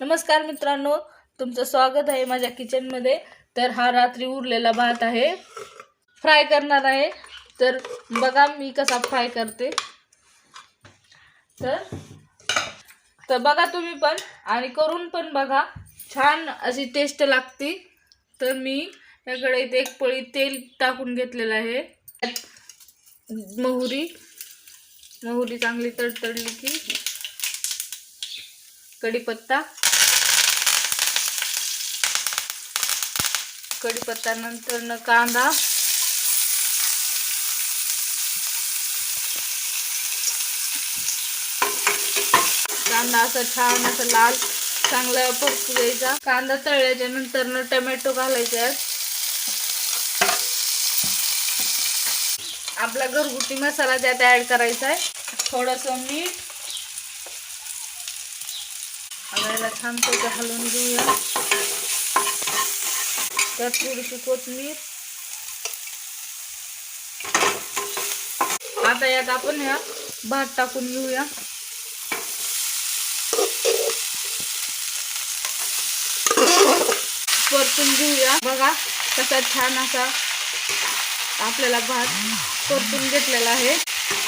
नमस्कार मित्रांनो तुमचं स्वागत आहे माझ्या किचनमध्ये तर हा रात्री उरलेला भात आहे. फ्राय करणार आहे. तर बघा मी कसा फ्राय करते. तर तर बघा तुम्ही पण आणि करून पण बघा. छान अशी टेस्ट लागते. तर मी याकडे इथे एक पळी तेल टाकून घेतलेलं आहे. त्यात मोहरी. मोहरी चांगली तडतडली की कढीपत्ता. कढीपत्ता नंतर न कांदा. कांदा असं छान असं लाल चांगला परतू द्यायचा. कांदा तळल्याच्या नंतर न टोमॅटो घालायचे आपला घरगुती मसाला त्यात ऍड करायचा आहे. थोडंसं मीठ. आता याला छानपैकी हलवून घेऊया. त्यात थोडीशी कोथमीर. आता यात आपण ह्या भात टाकून घेऊया. परतून घेऊया. बघा कसा छान असा आपल्याला भात परतून घेतलेला आहे.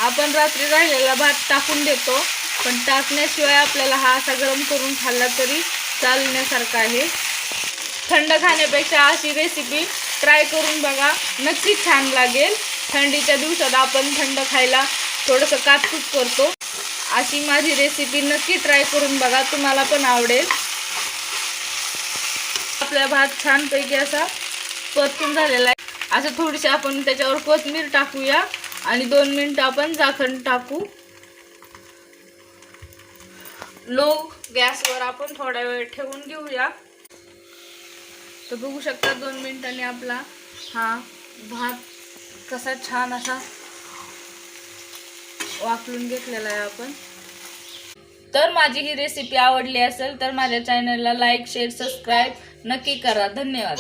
आपण रात्री राहिलेला भात टाकून देतो पण टाकण्याशिवाय आपल्याला हा असा गरम करून खाल्ला तरी चालण्यासारखा आहे. थंड खाण्यापेक्षा अशी रेसिपी ट्राय करून बघा. नक्कीच छान लागेल. थंडीच्या दिवसात आपण थंड खायला थोडंसं कातकूत करतो. अशी माझी रेसिपी नक्की ट्राय करून बघा. तुम्हाला पण आवडेल. आपला भात छानपैकी असा परतून झालेला आहे. असं थोडीशी आपण त्याच्यावर कोथमीर टाकूया. आणि दोन मिनिटं आपण जाखण टाकू. लो गॅसवर आपण थोडा वेळ ठेवून घेऊया. तर बघू शकता दोन मिनिटांनी आपला हा भात कसा छान असा वाफलून घेतलेला आहे आपण. तर माझी ही रेसिपी आवडली असेल तर माझ्या चॅनलला लाईक शेअर सबस्क्राईब नक्की करा. धन्यवाद.